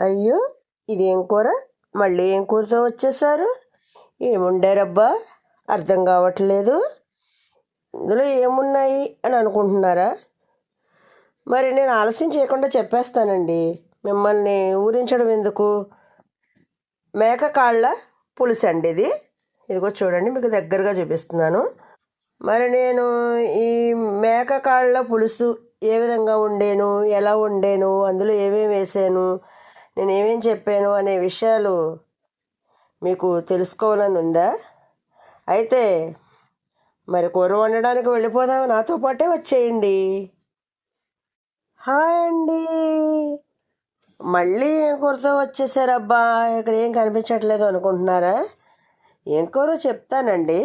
అయ్యో ఇదేం కూర? మళ్ళీ ఏం కూరతో వచ్చేసారు ఏముండారబ్బా? అర్థం కావట్లేదు. ఇందులో ఏమున్నాయి అని అనుకుంటున్నారా? మరి నేను ఆలస్యం చేయకుండా చెప్పేస్తానండి. మిమ్మల్ని ఊరించడం ఎందుకు? మేక కాళ్ళ పులుసు అండి ఇది. ఇదిగో చూడండి మీకు దగ్గరగా చూపిస్తున్నాను. మరి నేను ఈ మేక కాళ్ళ పులుసు ఏ విధంగా వండాను? ఎలా వండాను? అందులో ఏమేమి వేసాను? నేనేమేం చెప్పాను అనే విషయాలు మీకు తెలుసుకోవాలని ఉందా అయితే మరి కూర వండడానికి వెళ్ళిపోదాం. నాతో పాటే వచ్చేయండి. హాయ్ అండి. మళ్ళీ ఏం కూరతో వచ్చేసారబ్బా? ఇక్కడ ఏం కనిపించట్లేదు అనుకుంటున్నారా? ఏం కూర చెప్తానండి.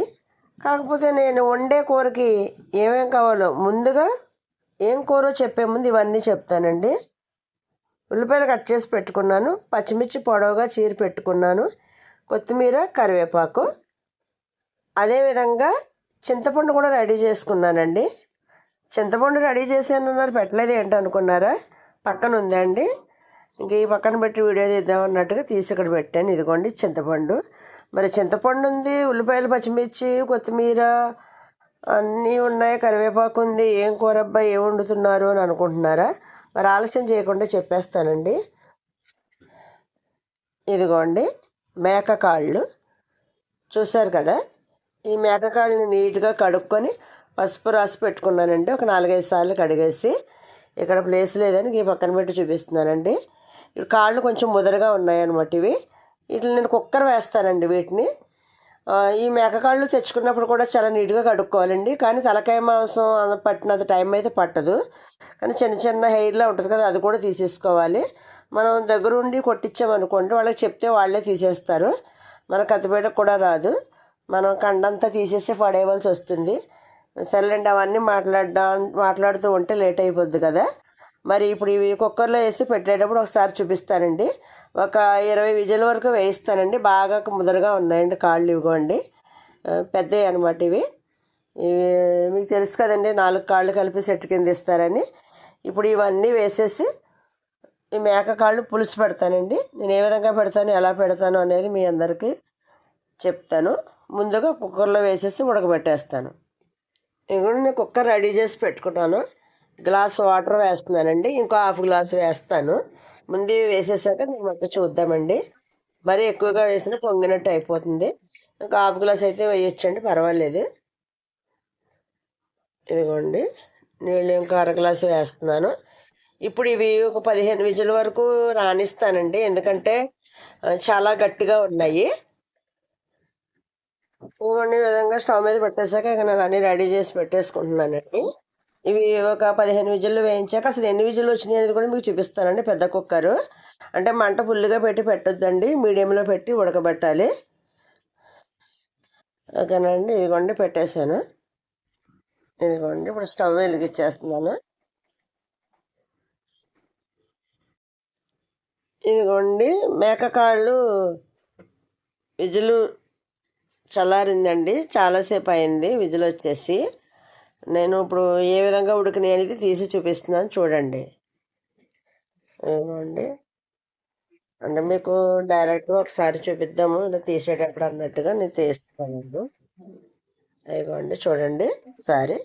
కాకపోతే నేను వండే కూరకి ఏమేం కావాలో ముందుగా ఏం కూర చెప్పే ముందు ఇవన్నీ చెప్తానండి. ఉల్లిపాయలు కట్ చేసి పెట్టుకున్నాను పచ్చిమిర్చి పొడవుగా చీర పెట్టుకున్నాను కొత్తిమీర కరివేపాకు. అదేవిధంగా చింతపండు కూడా రెడీ చేసుకున్నానండి. చింతపండు రెడీ చేసానన్నారు పెట్టలేదు ఏంటనుకున్నారా పక్కన ఉందండి. ఇంక ఈ పక్కన పెట్టి వీడియో తీద్దాం అన్నట్టుగా తీసి ఇక్కడ పెట్టాను. ఇదిగోండి చింతపండు. మరి చింతపండు ఉంది ఉల్లిపాయలు పచ్చిమిర్చి కొత్తిమీర అన్నీ ఉన్నాయి కరివేపాకు ఉంది. ఏం కూరబ్బా ఏం వండుతున్నారు అని అనుకుంటున్నారా? మరి ఆలస్యం చేయకుండా చెప్పేస్తానండి. ఇదిగోండి మేక కాళ్ళు చూశారు కదా? ఈ మేక కాళ్ళని నీట్గా కడుక్కొని పసుపు రాసి పెట్టుకున్నానండి. ఒక నాలుగైదు సార్లు కడిగేసి ఇక్కడ ప్లేస్ లేదని ఈ పక్కన పెట్టి చూపిస్తున్నానండి. ఇప్పుడు కాళ్ళు కొంచెం ముదరగా ఉన్నాయన్నమాట ఇవి. వీటిని నేను కుక్కర్ వేస్తానండి వీటిని. ఈ మేకకాళ్ళు తెచ్చుకున్నప్పుడు కూడా చాలా నీట్గా కడుక్కోవాలండి. కానీ తలకాయ మాంసం పట్టినంత టైం అయితే పట్టదు. కానీ చిన్న చిన్న హెయిర్లా ఉంటుంది కదా అది కూడా తీసేసుకోవాలి. మనం దగ్గరుండి కొట్టించామనుకోండి వాళ్ళకి చెప్తే వాళ్ళే తీసేస్తారు. మన కత్తిపేటకు కూడా రాదు. మనం కండంతా తీసేసి పడేయవలసి వస్తుంది. సర్లేండి అవన్నీ మాట్లాడడం మాట్లాడుతూ ఉంటే లేట్ అయిపోద్ది కదా. మరి ఇప్పుడు ఇవి కుక్కర్లో వేసి పెట్టేటప్పుడు ఒకసారి చూపిస్తానండి. ఒక ఇరవై విజుల వరకు వేయిస్తానండి. బాగా ముదరగా ఉన్నాయండి కాళ్ళు ఇవ్వండి. పెద్దవి అనమాట ఇవి. ఇవి మీకు తెలుసు కదండి నాలుగు కాళ్ళు కలిపి సెట్ కింద ఇస్తారని. ఇప్పుడు ఇవన్నీ వేసేసి ఈ మేక కాళ్ళు పులుసు పెడతానండి. నేను ఏ విధంగా పెడతాను ఎలా పెడతాను అనేది మీ అందరికీ చెప్తాను. ముందుగా కుక్కర్లో వేసేసి ఉడకబెట్టేస్తాను. ఇవి నేను కుక్కర్ రెడీ చేసి పెట్టుకున్నాను. గ్లాస్ వాటర్ వేస్తున్నానండి. ఇంకో హాఫ్ గ్లాస్ వేస్తాను. ముందు వేసేసాక నేను అక్కడ చూద్దామండి. మరీ ఎక్కువగా వేసిన పొంగినట్టు అయిపోతుంది. ఇంకా హాఫ్ గ్లాస్ అయితే వేయొచ్చండి పర్వాలేదు. ఇదిగోండి నీళ్ళు ఇంకా అర గ్లాసు వేస్తున్నాను. ఇప్పుడు ఇవి ఒక పదిహేను విజుల వరకు రాణిస్తానండి ఎందుకంటే చాలా గట్టిగా ఉన్నాయి. ఇవన్నీ విధంగా స్టవ్ మీద పెట్టేశాక ఇక నేను అన్నీ రెడీ చేసి పెట్టేసుకుంటున్నానండి. ఇవి ఒక పదిహేను విజులు వేయించాక అసలు ఎన్ని విజులు వచ్చినాయి అనేది కూడా మీకు చూపిస్తానండి పెద్ద కుక్కరు. అంటే మంట ఫుల్గా పెట్టి పెట్టొద్దండి మీడియంలో పెట్టి ఉడకబెట్టాలి. ఓకేనండి ఇదిగోండి పెట్టేశాను. ఇదిగోండి ఇప్పుడు స్టవ్ వెలిగించేస్తున్నాను. ఇదిగోండి మేకకాళ్ళు విజులు చల్లారిందండి చాలాసేపు అయింది విజులు వచ్చేసి. నేను ఇప్పుడు ఏ విధంగా ఉడికినాయి అనేది తీసి చూపిస్తున్నాను చూడండి. ఏమండి? అంటే మీకు డైరెక్ట్గా ఒకసారి చూపిద్దాము తీసేటప్పుడు అన్నట్టుగా నేను తీస్తున్నాను అయ్యండి చూడండి ఒకసారి.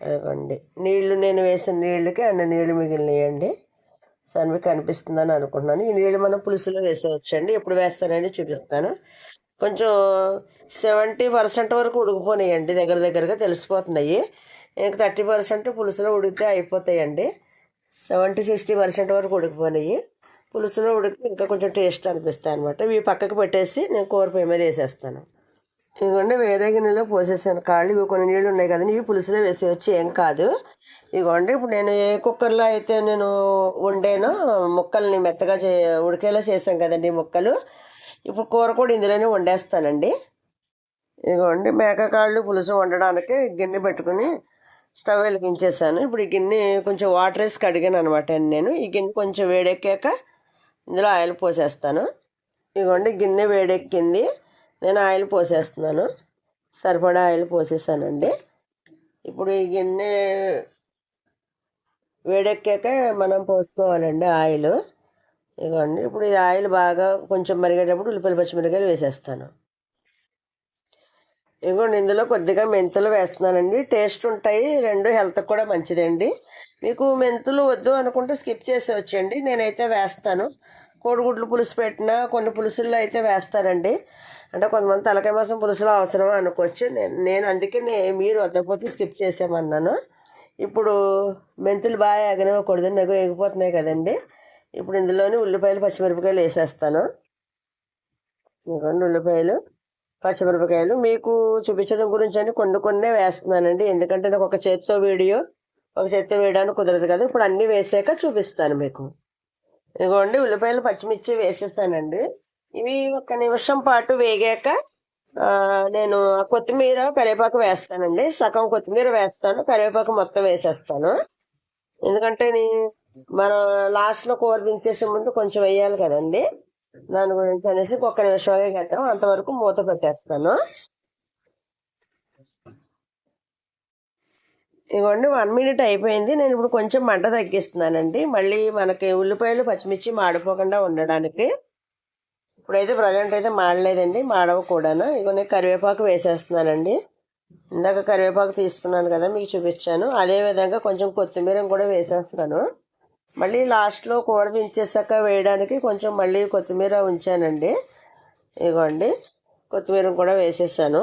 అయ్యండి నీళ్ళు నేను వేసిన నీళ్ళకి అన్ని నీళ్ళు మిగిలినాయండి. సరే మీకు కనిపిస్తుందని అనుకుంటున్నాను. ఈ నీళ్ళు మనం పులుసులో వేసేవచ్చండి ఎప్పుడు వేస్తానని చూపిస్తాను. కొంచెం సెవెంటీ పర్సెంట్ వరకు ఉడికిపోయినాయండి దగ్గర దగ్గరగా తెలిసిపోతున్నాయి. ఇంకా థర్టీ పర్సెంట్ పులుసులో ఉడికితే అయిపోతాయండి. సెవెంటీ సిక్స్టీ పర్సెంట్ వరకు ఉడికిపోయినాయి. పులుసులో ఉడికి ఇంకా కొంచెం టేస్ట్ అనిపిస్తాయి అనమాట ఇవి పక్కకు పెట్టేసి నేను కూర పొయ్యి మీద వేసేస్తాను. ఇదిగోండి వేరే గిన్నెలో పోసేసాను. కాళ్ళు ఇవి కొన్ని నీళ్ళు ఉన్నాయి కదండి ఇవి పులుసులో వేసేయచ్చు ఏం కాదు. ఇదిగోండి ఇప్పుడు నేను ఏ కుక్కర్లో అయితే నేను వండానో ముక్కల్ని మెత్తగా చే ఉడికేలా చేసాం కదండి ముక్కలు. ఇప్పుడు కూర కూడా ఇందులోనే వండేస్తానండి. ఇదిగోండి మేకకాళ్ళు పులుసు వండడానికి గిన్నె పెట్టుకుని స్టవ్ వెలిగించేసాను ఇప్పుడు ఈ గిన్నె కొంచెం వాటర్ వేసి కడిగాను అనమాట నేను. ఈ గిన్నె కొంచెం వేడెక్కాక ఇందులో ఆయిల్ పోసేస్తాను. ఇదిగోండి గిన్నె వేడెక్కింది. నేను ఆయిల్ పోసేస్తున్నాను. సరిపడా ఆయిల్ పోసేసానండి. ఇప్పుడు ఈ గిన్నె వేడెక్కాక మనం పోసుకోవాలండి ఆయిల్. ఇదిగోండి ఇప్పుడు ఇది ఆయిల్ బాగా కొంచెం మరిగేటప్పుడు ఉల్లిపాయలు పచ్చిమిరకాయలు వేసేస్తాను. ఇదిగోండి ఇందులో కొద్దిగా మెంతులు వేస్తున్నానండి. టేస్ట్ ఉంటాయి రెండు హెల్త్కి కూడా మంచిదండి. మీకు మెంతులు వద్దు అనుకుంటే స్కిప్ చేసి వచ్చండి నేనైతే వేస్తాను. కోడిగుడ్లు పులుసు పెట్టినా కొన్ని పులుసుల్లో అయితే వేస్తానండి. అంటే కొంతమంది తలకాయ మాసం పులుసులో అవసరం అనుకోవచ్చు. నేను నేను అందుకే నే- మీరు వద్దకపోతే స్కిప్ చేసామన్నాను ఇప్పుడు మెంతులు బాగా ఎగనివ్వకూడదు నెగ ఎగిపోతున్నాయి కదండి. ఇప్పుడు ఇందులోని ఉల్లిపాయలు పచ్చిమిరపకాయలు వేసేస్తాను. ఇదిగోండి ఉల్లిపాయలు పచ్చిమిరపకాయలు. మీకు చూపించడం గురించి అని కొన్ని కొన్ని వేస్తున్నానండి. ఎందుకంటే నాకు ఒక చేతితో వీడియో ఒక చేతితో వేయడానికి కుదరదు కదా. ఇప్పుడు అన్నీ వేసాక చూపిస్తాను మీకు. ఇదిగోండి ఉల్లిపాయలు పచ్చిమిర్చి వేసేసానండి. ఇవి ఒక నిమిషం పాటు వేగాక నేను ఆ కొత్తిమీర కరివేపాకు వేస్తానండి. సగం కొత్తిమీర వేస్తాను. కరివేపాకు మొత్తం వేసేస్తాను. ఎందుకంటే నేను మనం లాస్ట్లో కూర దించేసే ముందు కొంచెం వేయాలి కదండి. దాని గురించి అనేసి ఒక్క నిమిషమే వేగేద్దాం అంతవరకు మూత పెట్టేస్తాను. ఇదిగోండి వన్ మినిట్ అయిపోయింది. నేను ఇప్పుడు కొంచెం మంట తగ్గిస్తున్నానండి. మళ్ళీ మనకి ఉల్లిపాయలు పచ్చిమిర్చి మాడిపోకుండా ఉండడానికి. ఇప్పుడైతే ప్రజెంట్ అయితే మాడలేదండి మాడవ కూడాను ఇగో నేను కరివేపాకు వేసేస్తున్నానండి. ఇందాక కరివేపాకు తీసుకున్నాను కదా మీకు చూపించాను. అదే విధంగా కొంచెం కొత్తిమీర కూడా వేసేస్తున్నాను. మళ్ళీ లాస్ట్లో కూర దించేసాక వేయడానికి కొంచెం మళ్ళీ కొత్తిమీర ఉంచానండి. ఇదిగోండి కొత్తిమీర కూడా వేసేసాను.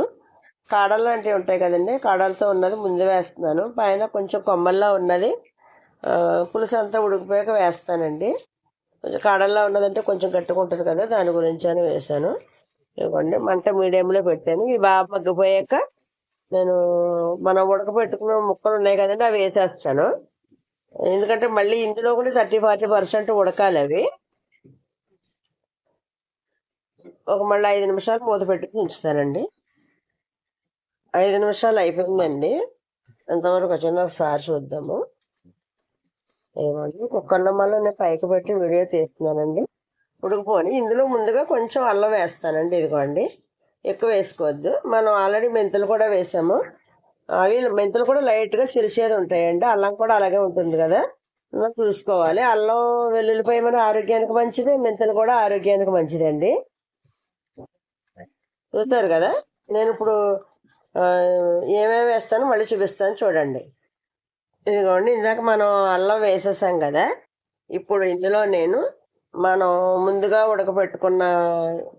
కాడలు లాంటివి ఉంటాయి కదండి కాడలతో ఉన్నది ముందు వేస్తున్నాను. పైన కొంచెం కొమ్మల్లా ఉన్నది. పులుసు అంతా ఉడికిపోయాక వేస్తానండి. కొంచెం కాడల్లా ఉన్నదంటే కొంచెం గట్టిగా ఉంటుంది కదా దాని గురించి అని వేసాను. ఇదిగోండి మంట మీడియంలో పెట్టాను. ఇవి బాగా మగ్గిపోయాక నేను మనం ఉడకబెట్టుకున్న ముక్కలు ఉన్నాయి కదండి అవి వేసేస్తాను. ఎందుకంటే మళ్ళీ ఇందులో కూడా థర్టీ ఫార్టీ పర్సెంట్ ఉడకాలి అవి. ఒక మళ్ళీ ఐదు నిమిషాలు మూత పెట్టుకుని ఉంచుతానండి. ఐదు నిమిషాలు అయిపోయిందండి. ఎంతవరకు వచ్చిందో ఒకసారి చూద్దాము. ఏమండి? కుక్కర్లో మళ్ళీ నేను పైకి పెట్టి వీడియో తీస్తున్నానండి. ఉడికిపోని ఇందులో ముందుగా కొంచెం అల్లం వేస్తానండి ఇదిగోండి. ఎక్కువ వేసుకోవద్దు. మనం ఆల్రెడీ మెంతులు కూడా వేసాము. అవి మెంతులు కూడా లైట్గా చిరిసేది ఉంటాయండి. అల్లం కూడా అలాగే ఉంటుంది కదా. మనం చూసుకోవాలి. అల్లం వెల్లుల్లిపాయ మన ఆరోగ్యానికి మంచిది. మెంతులు కూడా ఆరోగ్యానికి మంచిదండి. చూసారు కదా? నేను ఇప్పుడు ఏమేమి వేస్తానో మళ్ళీ చూపిస్తాను చూడండి. ఇదిగోండి ఇందాక మనం అల్లం వేసేసాం కదా. ఇప్పుడు ఇందులో నేను మనం ముందుగా ఉడకబెట్టుకున్న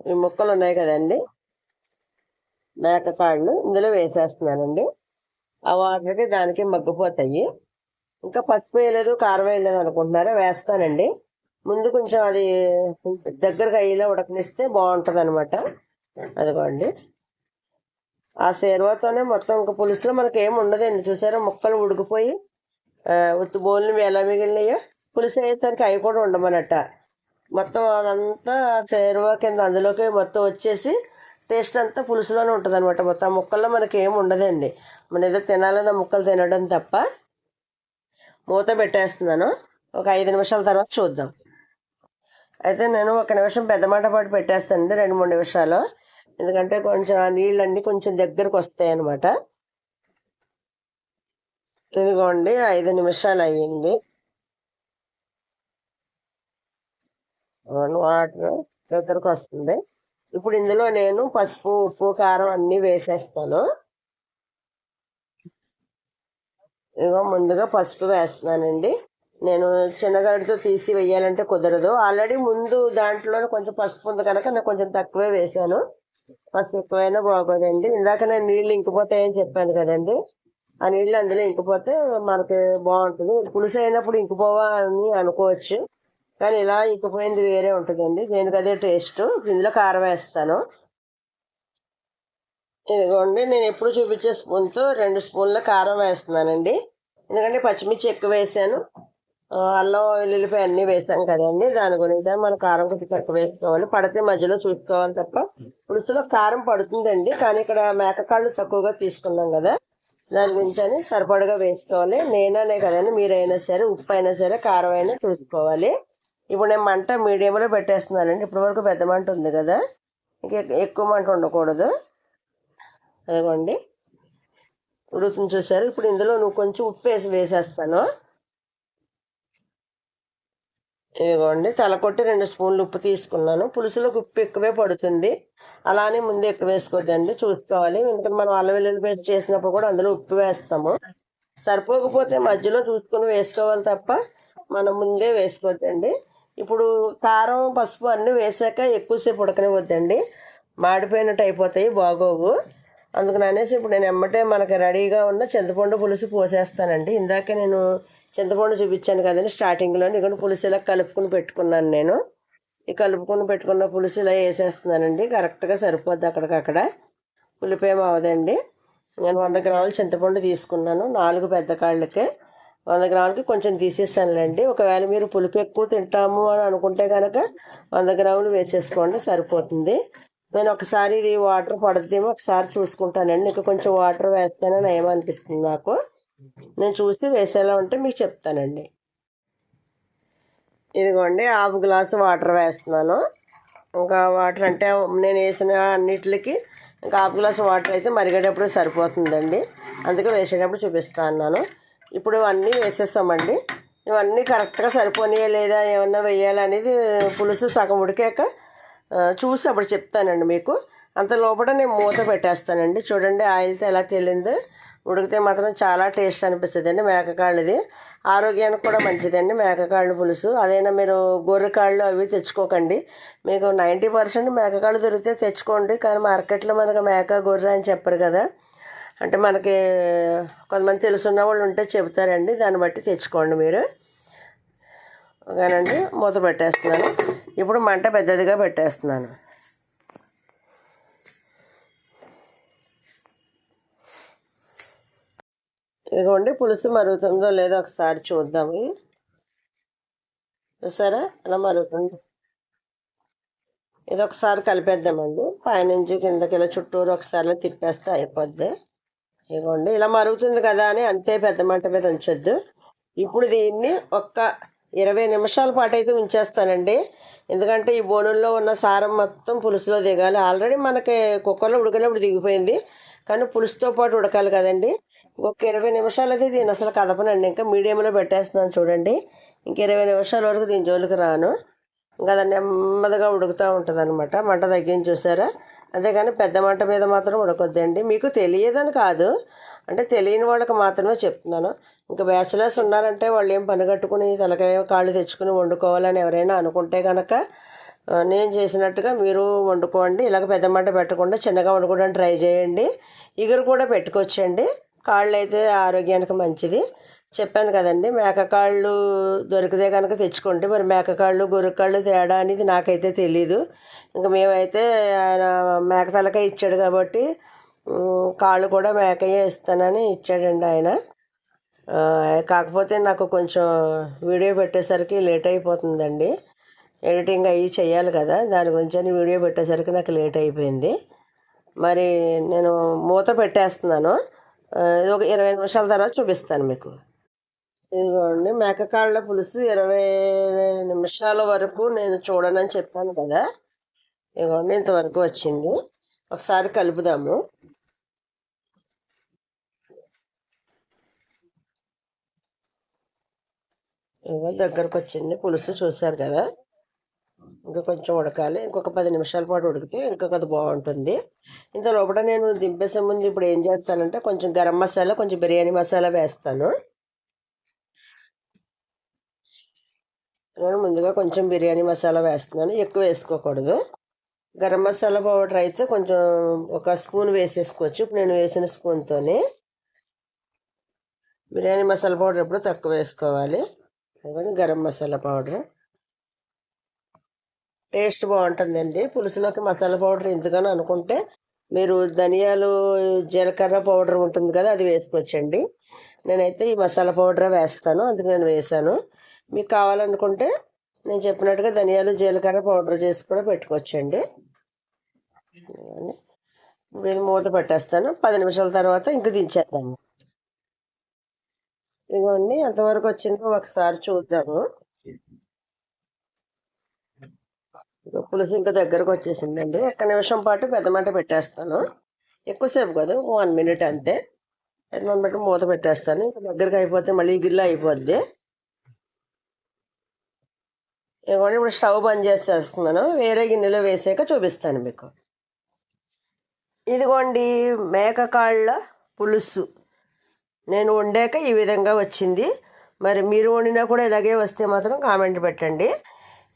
ఈ ముక్కలు ఉన్నాయి కదండి. మేకకాళ్ళు ఇందులో వేసేస్తున్నానండి. ఆ వాటర్కి దానికి మగ్గిపోతాయి. ఇంకా పసుపు వేయలేదు కారం వేయలేదు అనుకుంటున్నారా? వేస్తానండి. ముందు కొంచెం అది దగ్గరకు అయ్యేలా ఉడకనిస్తే బాగుంటుంది అనమాట అదిగోండి. ఆ సేరువాతోనే మొత్తం ఇంకా పులుసులో మనకి ఏమి ఉండదండి. చూసారా? ముక్కలు ఉడికిపోయి ఉత్తు ఉత్తి బోన్లు ఎలా మిగిలినాయో పులుసు వేసేసరికి అవి కూడా ఉండమన్నట్ట. మొత్తం అదంతా సేరువా కింద అందులోకి మొత్తం వచ్చేసి టేస్ట్ అంతా పులుసులోనే ఉంటుంది అనమాట మొత్తం ముక్కల్లో మనకి ఏమి ఉండదండి. మనం ఏదో తినాలన్న ముక్కలు తినడం తప్ప మూత పెట్టేస్తున్నాను. ఒక ఐదు నిమిషాల తర్వాత చూద్దాం. అయితే నేను ఒక నిమిషం పెద్ద మాట పాటు పెట్టేస్తానండి రెండు మూడు నిమిషాలు. ఎందుకంటే కొంచెం ఆ నీళ్ళన్నీ కొంచెం దగ్గరకు వస్తాయి అనమాట ఇదిగోండి ఐదు నిమిషాలు అయ్యింది. వాటర్ దగ్గరకు వస్తుంది. ఇప్పుడు ఇందులో నేను పసుపు ఉప్పు కారం అన్నీ వేసేస్తాను. ఇదిగో ముందుగా పసుపు వేస్తున్నానండి. నేను చిన్నగడితో తీసి వేయాలంటే కుదరదు. ఆల్రెడీ ముందు దాంట్లోనే కొంచెం పసుపు ఉంది కనుక నేను కొంచెం తక్కువే వేసాను పసుపు ఎక్కువైనా బాగోదండి. ఇందాక నేను నీళ్ళు ఇంకిపోతాయని చెప్పాను కదండి. ఆ నీళ్ళు అందులో ఇంకిపోతే మనకి బాగుంటుంది. పులుసు అయినప్పుడు ఇంకిపోవా అని అనుకోవచ్చు. కానీ ఇలా ఇంకిపోయింది వేరే ఉంటుందండి. దేనికి అదే టేస్ట్. ఇందులో కారం వేస్తాను. ఇదిగోండి నేను ఎప్పుడు చూపించే స్పూన్తో రెండు స్పూన్ల కారం వేస్తున్నానండి. ఎందుకంటే పచ్చిమిర్చి ఎక్కువ వేసాను. అల్లం వెల్లుల్లిపాయ అన్నీ వేసాం కదండి. దాని గురించి మనం కారం కొద్దిగా తక్కువ వేసుకోవాలి. పడితే మధ్యలో చూసుకోవాలి తప్ప పులుసులో కారం పడుతుందండి. కానీ ఇక్కడ మేకకాళ్ళు తక్కువగా తీసుకున్నాం కదా. దాని గురించి అని సరిపడగా వేసుకోవాలి. నేననే కదండి మీరైనా సరే ఉప్పు అయినా సరే కారం అయినా చూసుకోవాలి. ఇప్పుడు నేను మంట మీడియంలో పెట్టేస్తున్నానండి. ఇప్పటి వరకు పెద్ద మంట ఉంది కదా. ఇంకా ఎక్కువ మంట ఉండకూడదు. అదిగోండి. ఉడుకుని చూసారు. ఇప్పుడు ఇందులో నువ్వు కొంచెం ఉప్పు వేసి వేసేస్తాను. ఇదిగోండి. తలకొట్టి రెండు స్పూన్లు ఉప్పు తీసుకున్నాను. పులుసులోకి ఉప్పు ఎక్కువే పడుతుంది. అలానే ముందు ఎక్కువ వేసుకోవద్దండి. చూసుకోవాలి. ఎందుకంటే మనం అల్లం వెల్లుల్లి పేస్ట్ చేసినప్పుడు కూడా అందులో ఉప్పు వేస్తాము. సరిపోకపోతే మధ్యలో చూసుకొని వేసుకోవాలి తప్ప మనం ముందే వేసుకోవద్దండి. ఇప్పుడు కారం పసుపు అన్నీ వేసాక ఎక్కువసేపు ఉడకనివ్వద్దండి. మాడిపోయినట్టు అయిపోతాయి బాగోవు. అందుకని అనేసి ఇప్పుడు నేను ఎమ్మటే మనకి రెడీగా ఉన్న చింతపండు పులుసు పోసేస్తానండి. ఇందాక నేను చింతపండు చూపించాను కదండి స్టార్టింగ్లో. ఇక్కడ పులుసు ఇలా కలుపుకుని పెట్టుకున్నాను నేను. ఈ కలుపుకుని పెట్టుకున్న పులుసు ఇలా వేసేస్తున్నానండి. కరెక్ట్గా సరిపోద్ది అక్కడికక్కడ. పులిపేమ అవదండి. నేను వంద గ్రాములు చింతపండు తీసుకున్నాను నాలుగు పెద్ద కాళ్ళకి. వంద గ్రాములకి కొంచెం తీసేసానులేండి. ఒకవేళ మీరు పులుపు ఎక్కువ తింటాము అని అనుకుంటే కనుక వంద గ్రాములు వేసేసుకోండి సరిపోతుంది. నేను ఒకసారి ఇది వాటర్ పడద్దేమో ఒకసారి చూసుకుంటానండి. ఇంకా కొంచెం వాటర్ వేస్తానని ఏమనిపిస్తుంది నాకు. నేను చూసి వేసేలా ఉంటే మీకు చెప్తానండి. ఇదిగోండి హాఫ్ గ్లాసు వాటర్ వేస్తున్నాను. ఇంకా వాటర్ అంటే నేను వేసిన అన్నిటికి ఇంకా హాఫ్ గ్లాస్ వాటర్ అయితే మరిగేటప్పుడు సరిపోతుందండి. అందుకే వేసేటప్పుడు చూపిస్తా అన్నాను. ఇప్పుడు ఇవన్నీ వేసేస్తామండి. ఇవన్నీ కరెక్ట్గా సరిపోనియా లేదా ఏమన్నా వేయాలనేది పులుసు సగం ఉడికాక చూసి అప్పుడు చెప్తానండి మీకు. అంత లోపల నేను మూత పెట్టేస్తానండి. చూడండి ఆయిల్తో ఎలా తేలిందో. ఉడికితే మాత్రం చాలా టేస్ట్ అనిపిస్తుంది అండి మేకకాళ్ళది. ఆరోగ్యానికి కూడా మంచిదండి మేకకాళ్ళు పులుసు. అదైనా మీరు గొర్రెకాళ్ళు అవి తెచ్చుకోకండి. మీకు నైంటీ పర్సెంట్ మేకకాళ్ళు దొరికితే తెచ్చుకోండి. కానీ మార్కెట్లో మనకు మేక గొర్రె అని చెప్పరు కదా. అంటే మనకి కొంతమంది తెలుసున్న వాళ్ళు ఉంటే చెబుతారండి. దాన్ని బట్టి తెచ్చుకోండి మీరు. ఓకేనండి. మూత పెట్టేస్తున్నాను. ఇప్పుడు మంట పెద్దదిగా పెట్టేస్తున్నాను. ఇదిగోండి పులుసు మరుగుతుందో లేదో ఒకసారి చూద్దాము చూసారా? అలా మరుగుతుంది? ఇది ఒకసారి కలిపేద్దామండి. పైనుంచి కిందకి ఇలా చుట్టూరు ఒకసారి తిప్పేస్తే అయిపోద్ది. ఇవ్వండి ఇలా మరుగుతుంది కదా అని అంతే పెద్ద మంట మీద ఉంచొద్దు. ఇప్పుడు దీన్ని ఒక్క ఇరవై నిమిషాల పాటు అయితే ఉంచేస్తానండి. ఎందుకంటే ఈ బోనుల్లో ఉన్న సారం మొత్తం పులుసులో దిగాలి. ఆల్రెడీ మనకి కుక్కర్లో ఉడికినప్పుడు దిగిపోయింది. కానీ పులుసుతో పాటు ఉడకాలి కదండి. ఒక ఇరవై నిమిషాలు అయితే దీన్ని అసలు కదపనండి. ఇంకా మీడియంలో పెట్టేస్తున్నాను చూడండి. ఇంక ఇరవై నిమిషాల వరకు దీని జోలికి రాను. ఇంకా అది నెమ్మదిగా ఉడుకుతూ ఉంటుంది అనమాట మంట తగ్గించి చూసారా? అంతేగాని పెద్ద మంట మీద మాత్రం ఉడకొద్దండి. మీకు తెలియదని కాదు. అంటే తెలియని వాళ్ళకి మాత్రమే చెప్తున్నాను. ఇంకా బ్యాచిలర్స్ ఉన్నారంటే వాళ్ళు ఏం పని కట్టుకుని తలకాయ కాళ్ళు తెచ్చుకుని వండుకోవాలని ఎవరైనా అనుకుంటే కనుక నేను చేసినట్టుగా మీరు వండుకోండి. ఇలాగ పెద్ద మంట పెట్టకుండా చిన్నగా వండుకోవడానికి ట్రై చేయండి. ఇగురు కూడా పెట్టుకోవచ్చండి కాళ్ళు అయితే ఆరోగ్యానికి మంచిది. చెప్పాను కదండి మేకకాళ్ళు దొరికితే కనుక తెచ్చుకోండి. మరి మేకకాళ్ళు గొర్రెకాళ్ళు తేడా అనేది నాకైతే తెలీదు. ఇంకా మేమైతే ఆయన మేక తలకాయ ఇచ్చాడు కాబట్టి కాళ్ళు కూడా మేకయ్యే ఇస్తానని ఇచ్చాడండి ఆయన. కాకపోతే నాకు కొంచెం వీడియో పెట్టేసరికి లేట్ అయిపోతుందండి. ఎడిటింగ్ అయ్యి చేయాలి కదా దాని గురించి అని వీడియో పెట్టేసరికి నాకు లేట్ అయిపోయింది. మరి నేను మూత పెట్టేస్తున్నాను. ఇది ఒక ఇరవై నిమిషాల తర్వాత చూపిస్తాను మీకు. ఇదిగోండి మేకకాళ్ళ పులుసు ఇరవై నిమిషాల వరకు నేను చూడనని చెప్పాను కదా. ఇదిగోండి ఇంతవరకు వచ్చింది. ఒకసారి కలుపుదాము. ఇదిగో దగ్గరకు వచ్చింది పులుసు చూశారు కదా. ఇంకా కొంచెం ఉడకాలి. ఇంకొక పది నిమిషాల పాటు ఉడికితే ఇంకా కొద్ది బాగుంటుంది. ఇంత లోపల నేను దింపేసే ముందు ఇప్పుడు ఏం చేస్తానంటే కొంచెం గరం మసాలా కొంచెం బిర్యానీ మసాలా వేస్తాను. నేను ముందుగా కొంచెం బిర్యానీ మసాలా వేస్తున్నాను. ఎక్కువ వేసుకోకూడదు. గరం మసాలా పౌడర్ అయితే కొంచెం ఒక స్పూన్ వేసేసుకోవచ్చు. ఇప్పుడు నేను వేసిన స్పూన్తోనే బిర్యానీ మసాలా పౌడర్ ఎప్పుడు తక్కువ వేసుకోవాలి. గరం మసాలా పౌడర్. టేస్ట్ బాగుంటుందండి. పులుసులోకి మసాలా పౌడర్ ఎందుకని అనుకుంటే మీరు ధనియాలు జీలకర్ర పౌడర్ ఉంటుంది కదా అది వేసుకోవచ్చండి. నేనైతే ఈ మసాలా పౌడర్ వేస్తాను అందుకు నేను వేసాను మీకు కావాలనుకుంటే నేను చెప్పినట్టుగా ధనియాలు జీలకర్ర పౌడర్ చేసి కూడా పెట్టుకోవచ్చండి. నేను మూత పెట్టేస్తాను. పది నిమిషాల తర్వాత ఇంక దించేద్దాము. ఇదిగోండి ఎంతవరకు వచ్చిందో ఒకసారి చూద్దాము. పులుసు ఇంకా దగ్గరకు వచ్చేసిందండి ఒక్క నిమిషం పాటు పెద్ద మంట పెట్టేస్తాను. ఎక్కువసేపు కాదు వన్ మినిట్ అంతే. పెద్ద మంట పెట్టి మూత పెట్టేస్తాను. ఇంకా దగ్గరకు అయిపోతే మళ్ళీ గిల్ల అయిపోద్ది. ఇదిగోండి ఇప్పుడు స్టవ్ బంద్ చేసేస్తున్నాను. వేరే గిన్నెలో వేసాక చూపిస్తాను మీకు. ఇదిగోండి మేక కాళ్ళ పులుసు. నేను వండాక ఈ విధంగా వచ్చింది. మరి మీరు వండినా కూడా ఇలాగే వస్తే మాత్రం కామెంట్ పెట్టండి.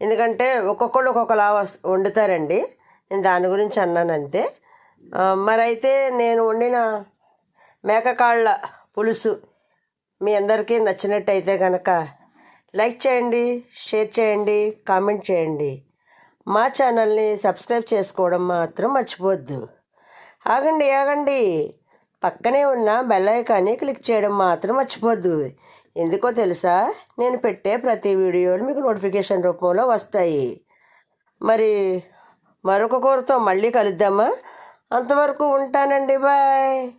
ఎందుకంటే ఒక్కొక్కళ్ళు ఒక్కొక్కలా వండుతారండి. నేను దాని గురించి అన్నాను అంతే మరి అయితే నేను వండిన మేకకాళ్ళ పులుసు మీ అందరికీ నచ్చినట్టయితే కనుక లైక్ చేయండి షేర్ చేయండి కామెంట్ చేయండి. మా ఛానల్ని సబ్స్క్రైబ్ చేసుకోవడం మాత్రం మర్చిపోద్దు ఆగండి ఆగండి. పక్కనే ఉన్న బెల్ ఐకాన్ని క్లిక్ చేయడం మాత్రం మర్చిపోద్దు ఎందుకో తెలుసా? నేను పెట్టే ప్రతి వీడియోలు మీకు నోటిఫికేషన్ రూపంలో వస్తాయి. మరి మరొక కూరతో మళ్ళీ కలుద్దామా? అంతవరకు ఉంటానండి బాయ్.